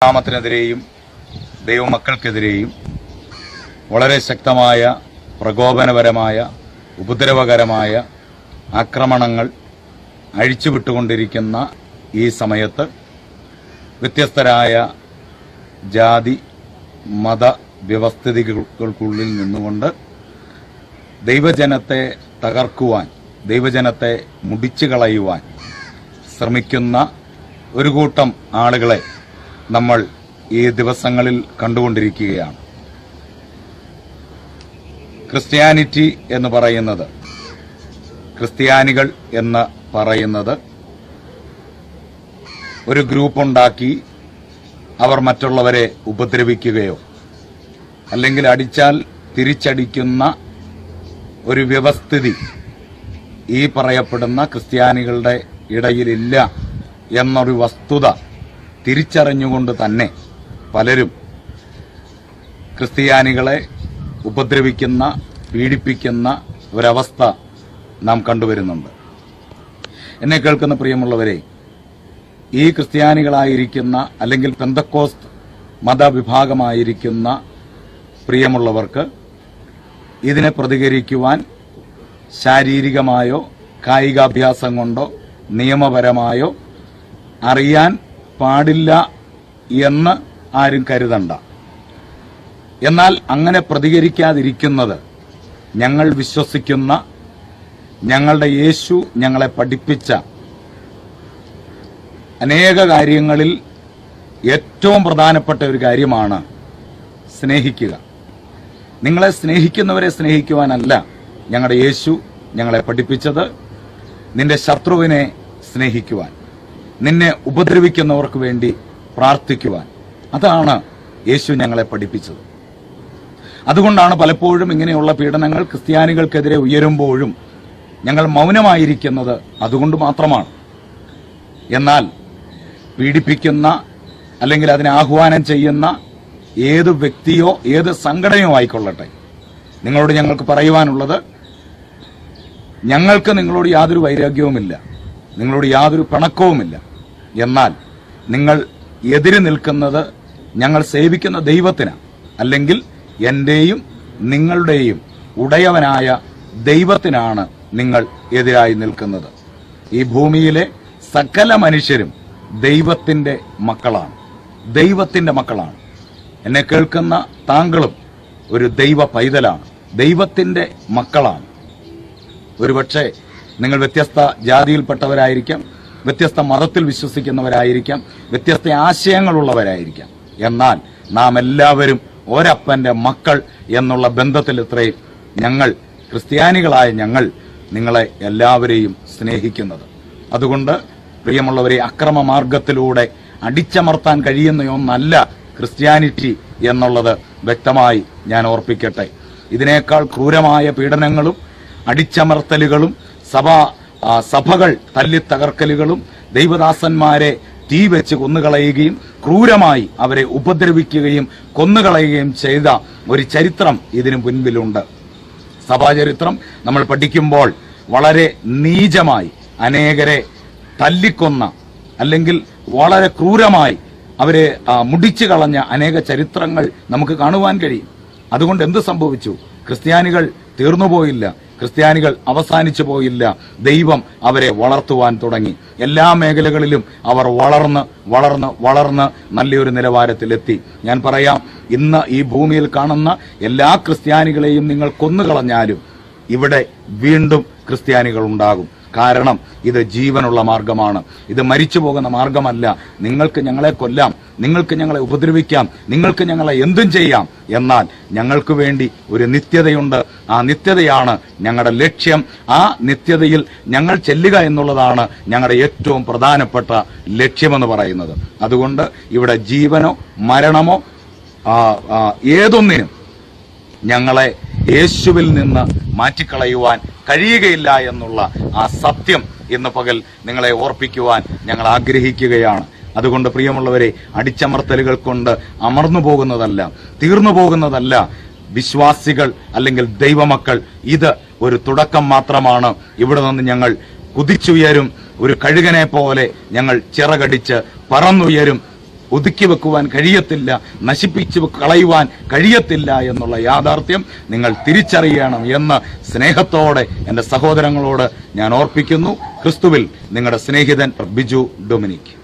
നാമത്തിനെതിരെയും ദൈവമക്കൾക്കെതിരെയും വളരെ ശക്തമായ പ്രകോപനപരമായ ഉപദ്രവകരമായ ആക്രമണങ്ങൾ അഴിച്ചുവിട്ടുകൊണ്ടിരിക്കുന്ന ഈ സമയത്ത് വ്യത്യസ്തരായ ജാതി മത വ്യവസ്ഥിതികൾക്കുള്ളിൽ നിന്നുകൊണ്ട് ദൈവജനത്തെ തകർക്കുവാൻ ദൈവജനത്തെ മുടിച്ചു കളയുവാൻ ശ്രമിക്കുന്ന ഒരു കൂട്ടം ആളുകളെ നമ്മൾ ഈ ദിവസങ്ങളിൽ കണ്ടുകൊണ്ടിരിക്കുകയാണ്. ക്രിസ്ത്യാനിറ്റി എന്ന് പറയുന്നത് ക്രിസ്ത്യാനികൾ എന്ന് പറയുന്നത് ഒരു ഗ്രൂപ്പ് ഉണ്ടാക്കി അവർ മറ്റുള്ളവരെ ഉപദ്രവിക്കുകയോ അല്ലെങ്കിൽ അടിച്ചാൽ തിരിച്ചടിക്കുന്ന ഒരു വ്യവസ്ഥിതി ഈ പറയപ്പെടുന്ന ക്രിസ്ത്യാനികളുടെ ഇടയിലില്ല എന്നൊരു വസ്തുത തിരിച്ചറിഞ്ഞുകൊണ്ട് തന്നെ പലരും ക്രിസ്ത്യാനികളെ ഉപദ്രവിക്കുന്ന പീഡിപ്പിക്കുന്ന ഒരവസ്ഥ നാം കണ്ടുവരുന്നുണ്ട്. എന്നെ കേൾക്കുന്ന പ്രിയമുള്ളവരെ ഈ ക്രിസ്ത്യാനികളായിരിക്കുന്ന അല്ലെങ്കിൽ പെന്തക്കോസ്ത് മതവിഭാഗമായിരിക്കുന്ന പ്രിയമുള്ളവർക്ക് ഇതിനെ പ്രതികരിക്കുവാൻ ശാരീരികമായോ കായികാഭ്യാസം കൊണ്ടോ നിയമപരമായോ അറിയാൻ പാടില്ല എന്ന് ആരും കരുതണ്ട. എന്നാൽ അങ്ങനെ പ്രതികരിക്കാതിരിക്കുന്നത് ഞങ്ങൾ വിശ്വസിക്കുന്ന ഞങ്ങളുടെ യേശു ഞങ്ങളെ പഠിപ്പിച്ച അനേക കാര്യങ്ങളിൽ ഏറ്റവും പ്രധാനപ്പെട്ട ഒരു കാര്യമാണ് സ്നേഹിക്കുക. നിങ്ങളെ സ്നേഹിക്കുന്നവരെ സ്നേഹിക്കുവാനല്ല ഞങ്ങളുടെ യേശു ഞങ്ങളെ പഠിപ്പിച്ചത്. നിന്റെ ശത്രുവിനെ സ്നേഹിക്കുവാൻ. നിന്നെ ഉപദ്രവിക്കുന്നവർക്ക് വേണ്ടി പ്രാർത്ഥിക്കുവാൻ. അതാണ് യേശു ഞങ്ങളെ പഠിപ്പിച്ചത്. അതുകൊണ്ടാണ് പലപ്പോഴും ഇങ്ങനെയുള്ള പീഡനങ്ങൾ ക്രിസ്ത്യാനികൾക്കെതിരെ ഉയരുമ്പോഴും ഞങ്ങൾ മൗനമായിരിക്കുന്നത് അതുകൊണ്ട് മാത്രമാണ്. എന്നാൽ പീഡിപ്പിക്കുന്ന അല്ലെങ്കിൽ അതിനെ ആഹ്വാനം ചെയ്യുന്ന ഏത് വ്യക്തിയോ ഏത് സംഘടനയോ ആയിക്കൊള്ളട്ടെ. നിങ്ങളോട് ഞങ്ങൾക്ക് പറയുവാനുള്ളത് ഞങ്ങൾക്ക് നിങ്ങളോട് യാതൊരു വൈരാഗ്യവുമില്ല. നിങ്ങളോട് യാതൊരു പിണക്കവുമില്ല. എന്നാൽ നിങ്ങൾ എതിര് നിൽക്കുന്നത് ഞങ്ങൾ സേവിക്കുന്ന ദൈവത്തിനാണ് അല്ലെങ്കിൽ എന്റെയും നിങ്ങളുടെയും ഉടയവനായ ദൈവത്തിനാണ് നിങ്ങൾ എതിരായി നിൽക്കുന്നത്. ഈ ഭൂമിയിലെ സകല മനുഷ്യരും ദൈവത്തിന്റെ മക്കളാണ്. ദൈവത്തിന്റെ മക്കളാണ്. എന്നെ കേൾക്കുന്ന താങ്കളും ഒരു ദൈവ പൈതലാണ്. ദൈവത്തിന്റെ മക്കളാണ്. ഒരുപക്ഷെ നിങ്ങൾ വ്യത്യസ്ത ജാതിയിൽപ്പെട്ടവരായിരിക്കാം വ്യത്യസ്ത മതത്തിൽ വിശ്വസിക്കുന്നവരായിരിക്കാം വ്യത്യസ്ത ആശയങ്ങളുള്ളവരായിരിക്കാം. എന്നാൽ നാം എല്ലാവരും ഒരപ്പന്റെ മക്കൾ എന്നുള്ള ബന്ധത്തിൽ ഇത്രയും ഞങ്ങൾ ക്രിസ്ത്യാനികളായ ഞങ്ങൾ നിങ്ങളെ എല്ലാവരെയും സ്നേഹിക്കുന്നത്. അതുകൊണ്ട് പ്രിയമുള്ളവരെ അക്രമ മാർഗത്തിലൂടെ അടിച്ചമർത്താൻ കഴിയുന്ന ഒന്നല്ല ക്രിസ്ത്യാനിറ്റി എന്നുള്ളത് വ്യക്തമായി ഞാൻ ഓർപ്പിക്കട്ടെ. ഇതിനേക്കാൾ ക്രൂരമായ പീഡനങ്ങളും അടിച്ചമർത്തലുകളും സഭ ആ, തല്ലി തകർക്കലുകളും ദൈവദാസന്മാരെ തീ വെച്ച് കൊന്നുകളയുകയും ക്രൂരമായി അവരെ ഉപദ്രവിക്കുകയും കൊന്നുകളയുകയും ചെയ്ത ഒരു ചരിത്രം ഇതിനു മുൻപിലുണ്ട്. സഭാചരിത്രം നമ്മൾ പഠിക്കുമ്പോൾ വളരെ നീചമായി അനേകരെ തല്ലിക്കൊന്ന അല്ലെങ്കിൽ വളരെ ക്രൂരമായി അവരെ മുടിച്ചു കളഞ്ഞ അനേക ചരിത്രങ്ങൾ നമുക്ക് കാണുവാൻ കഴിയും. അതുകൊണ്ട് എന്ത് സംഭവിച്ചു? ക്രിസ്ത്യാനികൾ തീർന്നുപോയില്ല. ക്രിസ്ത്യാനികൾ അവസാനിച്ചു പോയില്ല. ദൈവം അവരെ വളർത്തുവാൻ തുടങ്ങി. എല്ലാ മേഖലകളിലും അവർ വളർന്ന് വളർന്ന് വളർന്ന് നല്ലൊരു നിലവാരത്തിലെത്തി. ഞാൻ പറയാം ഇന്ന് ഈ ഭൂമിയിൽ കാണുന്ന എല്ലാ ക്രിസ്ത്യാനികളെയും നിങ്ങൾ കൊന്നുകളഞ്ഞാലും ഇവിടെ വീണ്ടും ക്രിസ്ത്യാനികൾ ഉണ്ടാകും. കാരണം ഇത് ജീവനുള്ള മാർഗമാണ്. ഇത് മരിച്ചു പോകുന്ന മാർഗമല്ല. നിങ്ങൾക്ക് ഞങ്ങളെ കൊല്ലാം. നിങ്ങൾക്ക് ഞങ്ങളെ ഉപദ്രവിക്കാം. നിങ്ങൾക്ക് ഞങ്ങളെ എന്തും ചെയ്യാം. എന്നാൽ ഞങ്ങൾക്ക് വേണ്ടി ഒരു നിത്യതയുണ്ട്. ആ നിത്യതയാണ് ഞങ്ങളുടെ ലക്ഷ്യം. ആ നിത്യതയിൽ ഞങ്ങൾ ചെല്ലുക എന്നുള്ളതാണ് ഞങ്ങളുടെ ഏറ്റവും പ്രധാനപ്പെട്ട ലക്ഷ്യമെന്ന് പറയുന്നത്. അതുകൊണ്ട് ഇവിടെ ജീവനോ മരണമോ ഏതൊന്നിനും ഞങ്ങളെ യേശുവിൽ നിന്ന് മാറ്റിക്കളയുവാൻ കഴിയുകയില്ല എന്നുള്ള ആ സത്യം ഇന്ന് പകൽ നിങ്ങളെ ഓർപ്പിക്കുവാൻ ഞങ്ങൾ ആഗ്രഹിക്കുകയാണ്. അതുകൊണ്ട് പ്രിയമുള്ളവരെ അടിച്ചമർത്തലുകൾ കൊണ്ട് അമർന്നു പോകുന്നതല്ല തീർന്നു പോകുന്നതല്ല വിശ്വാസികൾ അല്ലെങ്കിൽ ദൈവമക്കൾ. ഇത് ഒരു തുടക്കം മാത്രമാണ്. ഇവിടെ നിന്ന് ഞങ്ങൾ കുതിച്ചുയരും. ഒരു കഴുകനെ പോലെ ഞങ്ങൾ ചിറകടിച്ച് പറന്നുയരും. ഒതുക്കി വെക്കുവാൻ കഴിയത്തില്ല നശിപ്പിച്ച് കളയുവാൻ കഴിയത്തില്ല എന്നുള്ള യാഥാർത്ഥ്യം നിങ്ങൾ തിരിച്ചറിയണം എന്ന് സ്നേഹത്തോടെ എന്റെ സഹോദരങ്ങളോട് ഞാൻ ഓർപ്പിക്കുന്നു. ക്രിസ്തുവിൽ നിങ്ങളുടെ സ്നേഹിതൻ ബിജു ഡൊമിനിക്